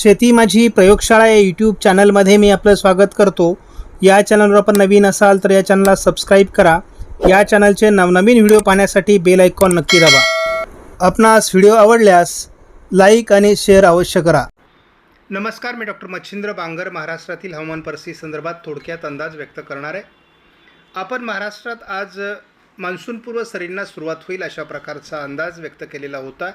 शेती माझी प्रयोगशाळा या यूट्यूब चॅनलमध्ये मी आपलं स्वागत करतो. या चॅनलवर आपण नवीन असाल तर या चॅनलला सबस्क्राईब करा. या चॅनलचे नवनवीन व्हिडिओ पाहण्यासाठी बेल आयकॉन नक्की दाबा. आपणास व्हिडिओ आवडल्यास लाईक आणि शेअर अवश्य करा. नमस्कार मी डॉक्टर मच्छिंद्र बांगर महाराष्ट्रातील हवामान परिस्थिती संदर्भात थोडक्यात अंदाज व्यक्त करणार आहे. आपण महाराष्ट्रात आज मान्सूनपूर्व सरींना सुरुवात होईल अशा प्रकारचा अंदाज व्यक्त केलेला होता.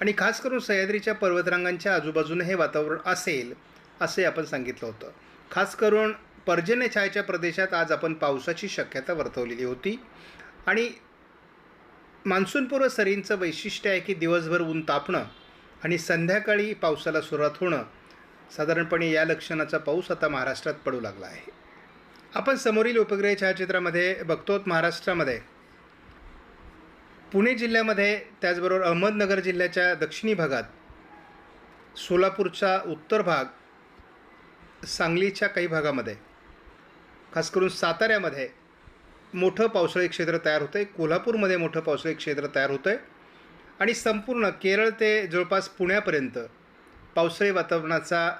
आणि खास करून सह्याद्रीच्या पर्वतरांगांच्या आजूबाजूने हे वातावरण असेल असे आपण सांगितलं होतं. खास करून पर्जन्य छायाच्या प्रदेशात आज आपण पावसाची शक्यता वर्तवलेली होती. आणि मान्सूनपूर्व सरींचं वैशिष्ट्य आहे की दिवसभर ऊन तापणं आणि संध्याकाळी पावसाला सुरुवात होणं साधारणपणे या लक्षणाचा पाऊस आता महाराष्ट्रात पडू लागला आहे. आपण समोरील उपग्रह छायाचित्रामध्ये बघतो महाराष्ट्रामध्ये पुणे जिल्ह्यामध्ये त्याचबरोबर अहमदनगर जिल्ह्याच्या दक्षिणी भागात सोलापूरचा उत्तर भाग सांगलीच्या काही भागामध्ये खास करून साताऱ्यामध्ये मोठं पावसाळी क्षेत्र तयार होतं आहे कोल्हापूरमध्ये मोठं पावसाळी क्षेत्र तयार होतं आहे आणि संपूर्ण केरळ ते जवळपास पुण्यापर्यंत पावसाळी वातावरणाचा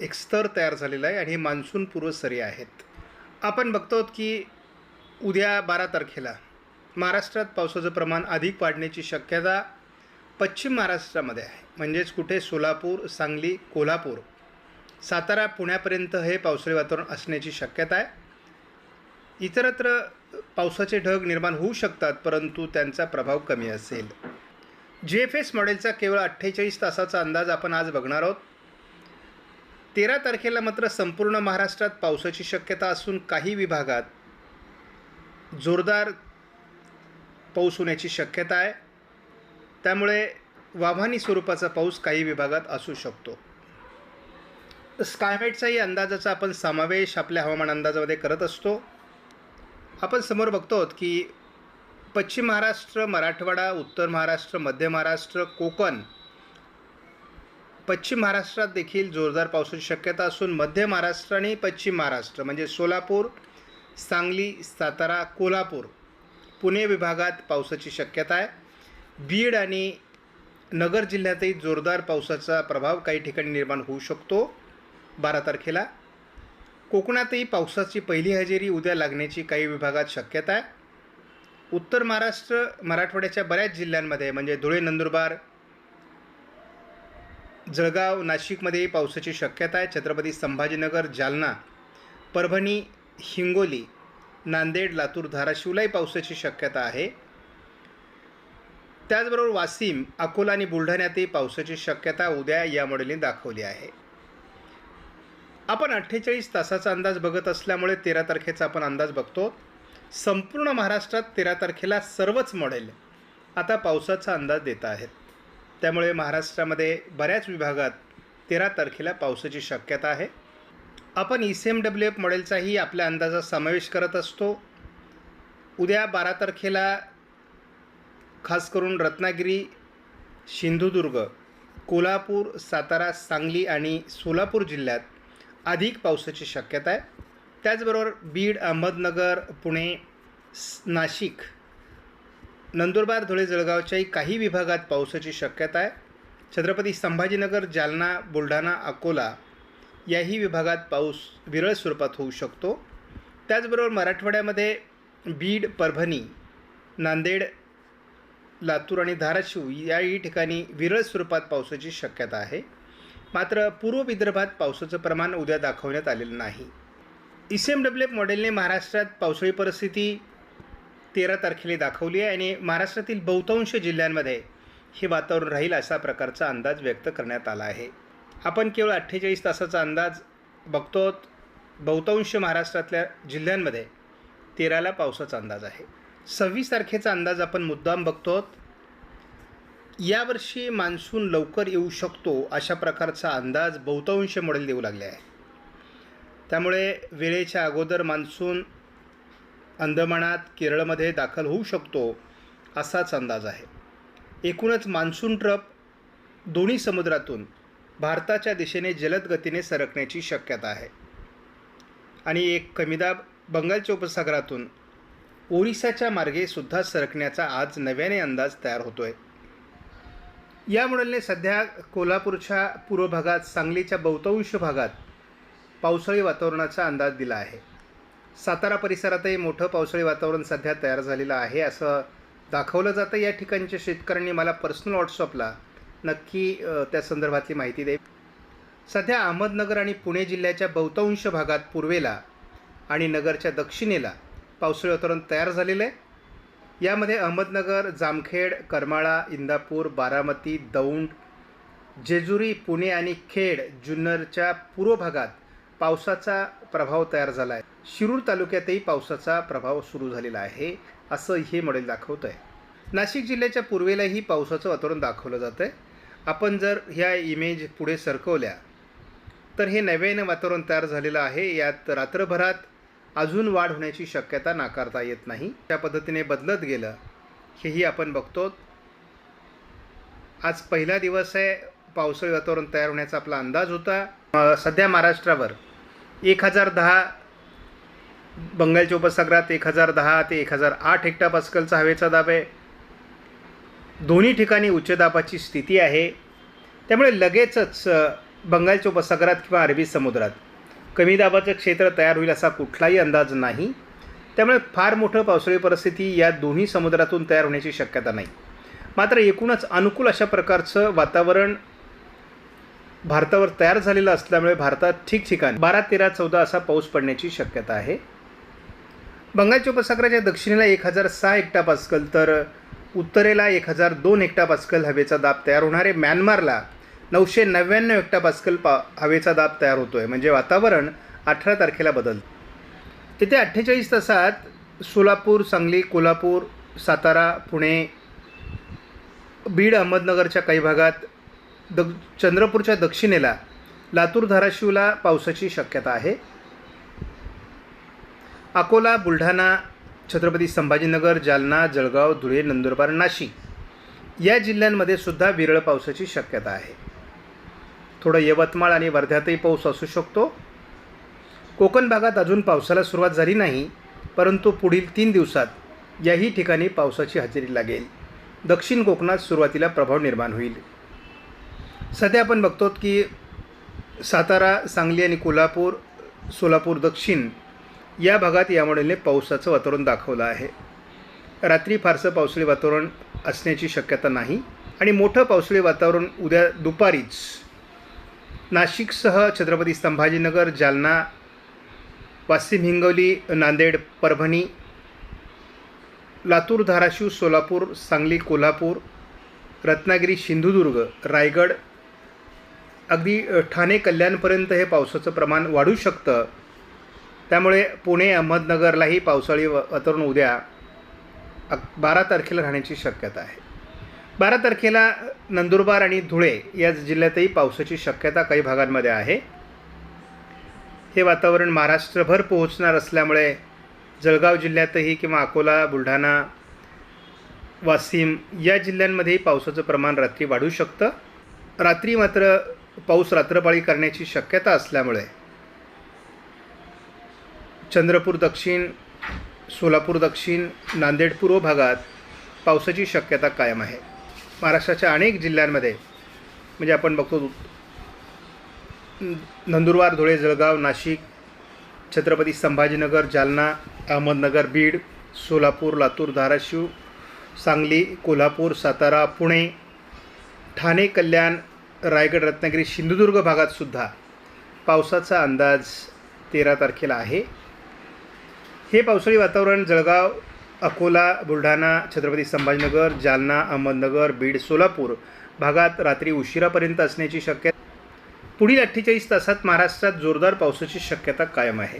एक स्तर तयार झालेला आहे आणि हे मान्सूनपूर्व सरी आहेत. आपण बघतो की उद्या बारा तारखेला महाराष्ट्रात पावसाचं प्रमाण अधिक वाढण्याची शक्यता पश्चिम महाराष्ट्रामध्ये आहे. म्हणजेच कुठे सोलापूर सांगली कोल्हापूर सातारा पुण्यापर्यंत हे पावसाळी वातावरण असण्याची शक्यता आहे. इतरत्र पावसाचे ढग निर्माण होऊ शकतात परंतु त्यांचा प्रभाव कमी असेल. जी एफ एस मॉडेलचा केवळ अठ्ठेचाळीस तासाचा अंदाज आपण आज बघणार आहोत. तेरा तारखेला मात्र संपूर्ण महाराष्ट्रात पावसाची शक्यता असून काही विभागात जोरदार पाऊस होण्याची शक्यता आहे. त्यामुळे वाभानी स्वरूपाचा पाऊस काही विभागात असू शकतो. स्कायमेटचाही अंदाजाचा आपण समावेश आपल्या हवामान अंदाजामध्ये करत असतो. आपण समोर बघतो की पश्चिम महाराष्ट्र मराठवाडा उत्तर महाराष्ट्र मध्य महाराष्ट्र कोकण पश्चिम महाराष्ट्रात देखील जोरदार पावसाची शक्यता असून मध्य महाराष्ट्र आणि पश्चिम महाराष्ट्र म्हणजे सोलापूर सांगली सातारा कोल्हापूर पुणे विभागात पावसाची शक्यता आहे. बीड आणि नगर जिल्ह्यातही जोरदार पावसाचा प्रभाव काही ठिकाणी निर्माण होऊ शकतो. बारा तारखेला. कोकणातही पावसाची पहिली हजेरी उद्या लागण्याची काही विभागात शक्यता आहे. उत्तर महाराष्ट्र मराठवाड्याच्या बऱ्याच जिल्ह्यांमध्ये म्हणजे धुळे नंदुरबार जळगाव नाशिकमध्येही पावसाची शक्यता आहे. छत्रपती संभाजीनगर जालना परभणी हिंगोली नांदेड लातूर धाराशिवलाही पावसाची शक्यता आहे. त्याचबरोबर वाशिम अकोला आणि बुलढाण्यातही पावसाची शक्यता उद्या या मॉडेलने दाखवली आहे. आपण अठ्ठेचाळीस तासाचा अंदाज बघत असल्यामुळे तेरा तारखेचा आपण अंदाज बघतो. संपूर्ण महाराष्ट्रात तेरा तारखेला सर्वच मॉडेल आता पावसाचा अंदाज देत आहेत. त्यामुळे महाराष्ट्रामध्ये बऱ्याच विभागात तेरा तारखेला पावसाची शक्यता आहे. आपण E C M W F मॉडेलचाही आपल्या अंदाजात समावेश करत असतो. उद्या बारा तारखेला खास करून रत्नागिरी सिंधुदुर्ग कोल्हापूर सातारा सांगली आणि सोलापूर जिल्ह्यात अधिक पावसाची शक्यता आहे. त्याचबरोबर बीड अहमदनगर पुणे नाशिक नंदुरबार धुळे जळगावच्याही काही विभागात पावसाची शक्यता आहे. छत्रपती संभाजीनगर जालना बुलढाणा अकोला याही विभागात पाऊस विरळ स्वरूपात होऊ शकतो. त्याचबरोबर मराठवाड्यामध्ये बीड परभणी नांदेड लातूर आणि धाराशिव याही ठिकाणी विरळ स्वरूपात पावसाची शक्यता आहे. मात्र पूर्व विदर्भात पावसाचं प्रमाण उद्या दाखवण्यात आलेलं नाही. E C M W F मॉडेलने महाराष्ट्रात पावसाळी परिस्थिती तेरा तारखेला दाखवली आहे आणि महाराष्ट्रातील बहुतांश जिल्ह्यांमध्ये हे वातावरण राहील असा प्रकारचा अंदाज व्यक्त करण्यात आला आहे. आपण केवळ अठ्ठेचाळीस तासाचा अंदाज बघतो बहुतांश महाराष्ट्रातल्या जिल्ह्यांमध्ये तेराला पावसाचा अंदाज आहे. सव्वीस तारखेचा अंदाज आपण मुद्दाम बघतो यावर्षी मान्सून लवकर येऊ शकतो अशा प्रकारचा अंदाज बहुतांश मॉडेल देऊ लागले आहे. त्यामुळे वेळेच्या अगोदर मान्सून अंदमानात केरळमध्ये दाखल होऊ शकतो असाच अंदाज आहे. एकूणच मान्सून ट्रप दोन्ही समुद्रातून भारताच्या दिशेने जलद गतीने सरकण्याची शक्यता आहे. आणि एक कमीदाब बंगालच्या उपसागरातून ओरिसाच्या मार्गे सुद्धा सरकण्याचा आज नव्याने अंदाज तयार होतो आहे या मॉडेलने सध्या कोल्हापूरच्या पूर्व भागात सांगलीच्या बहुतांश भागात पावसाळी वातावरणाचा अंदाज दिला आहे. सातारा परिसरातही मोठं पावसाळी वातावरण सध्या तयार झालेलं आहे असं दाखवलं जातं. या ठिकाणच्या शेतकऱ्यांनी मला पर्सनल व्हॉट्सअपला नक्की त्या संदर्भातली माहिती दे. सध्या अहमदनगर आणि पुणे जिल्ह्याच्या बहुतांश भागात पूर्वेला आणि नगरच्या दक्षिणेला पावसाळी वातावरण तयार झालेलं आहे यामध्ये अहमदनगर जामखेड करमाळा इंदापूर बारामती दौंड जेजुरी पुणे आणि खेड जुन्नरच्या पूर्व भागात पावसाचा प्रभाव तयार झाला आहे शिरूर तालुक्यातही पावसाचा प्रभाव सुरू झालेला आहे असं हे मॉडेल दाखवतं आहे नाशिक जिल्ह्याच्या पूर्वेलाही पावसाचं वातावरण दाखवलं जातं आहे आपण जर ह्या इमेज पुढे सरकवल्या तर हे नव्यानं वातावरण तयार झालेलं आहे. यात रात्रभरात अजून वाढ होण्याची शक्यता नाकारता येत नाही. त्या पद्धतीने बदलत गेलं हेही आपण बघतो. आज पहिला दिवस आहे. पावसाळी वातावरण तयार होण्याचा आपला अंदाज होता. सध्या महाराष्ट्रावर एक हजार दहा बंगालच्या उपसागरात एक हजार दहा ते एक हजार आठ हेक्टा पास्कलचा हवेचा दाब आहे. दोन्ही ठिकाणी उच्च दाबाची स्थिती आहे. त्यामुळे लगेचच बंगालच्या उपसागरात किंवा अरबी समुद्रात. कमी दाबाचं क्षेत्र तयार होईल असा कुठलाही अंदाज नाही. त्यामुळे फार मोठं पावसाळी परिस्थिती या दोन्ही समुद्रातून तयार होण्याची शक्यता नाही. मात्र एकूणच अनुकूल अशा प्रकारचं वातावरण भारतावर तयार झालेलं असल्यामुळे भारतात ठिकठिकाणी बारा तेरा चौदा असा पाऊस पडण्याची शक्यता आहे. बंगालच्या उपसागराच्या दक्षिणेला एक हजार सहा हेक्टा पास्कल तर उत्तरेला एक हजार दोन एकटा पास्कल हवेचा दाब तयार होणार आहे म्यानमारला नऊशे नव्याण्णव एकटा पास्कल पा हवेचा दाब तयार होतो आहे म्हणजे वातावरण अठरा तारखेला बदलतं तिथे अठ्ठेचाळीस तासात सोलापूर सांगली कोल्हापूर सातारा पुणे बीड अहमदनगरच्या काही भागात द चंद्रपूरच्या दक्षिणेला लातूर धाराशिवला पावसाची शक्यता आहे. अकोला बुलढाणा छत्रपती संभाजीनगर जालना जळगाव धुळे नंदुरबार नाशिक या जिल्ह्यांमध्ये सुद्धा विरळ पावसाची शक्यता आहे. थोडं यवतमाळ आणि वर्ध्यातही पाऊस असू शकतो. कोकण भागात अजून पावसाला सुरुवात झाली नाही परंतु पुढील तीन दिवसात याही ठिकाणी पावसाची हजेरी लागेल. दक्षिण कोकणात सुरुवातीला प्रभाव निर्माण होईल. सध्या आपण बघतो की सातारा सांगली आणि कोल्हापूर सोलापूर दक्षिण या भागात या मॉडेलने पावसाचं वातावरण दाखवलं आहे. रात्री फारसं पावसाळी वातावरण असण्याची शक्यता नाही आणि मोठं पावसाळी वातावरण उद्या दुपारीच. नाशिकसह छत्रपती संभाजीनगर जालना वाशिम हिंगोली नांदेड परभणी लातूर धाराशिव सोलापूर सांगली कोल्हापूर रत्नागिरी सिंधुदुर्ग रायगड अगदी ठाणे कल्याणपर्यंत हे पावसाचं प्रमाण वाढू शकतं. त्यामुळे पुणे अहमदनगरलाही पावसाळी वातावरण उद्या अक बारा तारखेला राहण्याची शक्यता आहे. बारा तारखेला नंदुरबार आणि धुळे या जिल्ह्यातही पावसाची शक्यता काही भागांमध्ये आहे. हे वातावरण महाराष्ट्रभर पोहोचणार असल्यामुळे जळगाव जिल्ह्यातही किंवा अकोला बुलढाणा वाशिम या जिल्ह्यांमध्येही पावसाचं प्रमाण रात्री वाढू शकतं. रात्री मात्र पाऊस रात्रपाळी करण्याची शक्यता असल्यामुळे चंद्रपूर दक्षिण सोलापूर दक्षिण नांदेड पूर्व भागात पावसाची शक्यता कायम आहे. महाराष्ट्राच्या अनेक जिल्ह्यांमध्ये म्हणजे आपण बघतो नंदुरबार धुळे जळगाव नाशिक छत्रपती संभाजीनगर जालना अहमदनगर बीड सोलापूर लातूर धाराशिव सांगली कोल्हापूर सातारा पुणे ठाणे कल्याण रायगड रत्नागिरी सिंधुदुर्ग भागातसुद्धा पावसाचा अंदाज तेरा तारखेला आहे. हे पावसाळी वातावरण जळगाव अकोला बुलढाणा छत्रपती संभाजीनगर जालना अहमदनगर बीड सोलापूर भागात रात्री उशिरापर्यंत असण्याची शक्यता पुढील अठ्ठेचाळीस तासात महाराष्ट्रात जोरदार पावसाची शक्यता कायम आहे.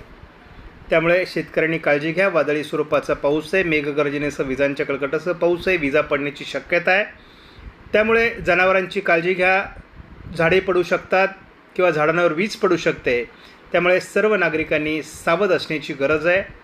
त्यामुळे शेतकऱ्यांनी काळजी घ्या. वादळी स्वरूपाचा पाऊस आहे. मेघगर्जनेसह विजांच्या कडकटासह पाऊस आहे. विजा पडण्याची शक्यता आहे. त्यामुळे जनावरांची काळजी घ्या. झाडे पडू शकतात किंवा झाडांवर वीज पडू शकते. त्यामुळे सर्व नागरिकांनी सावध असण्याची गरज आहे.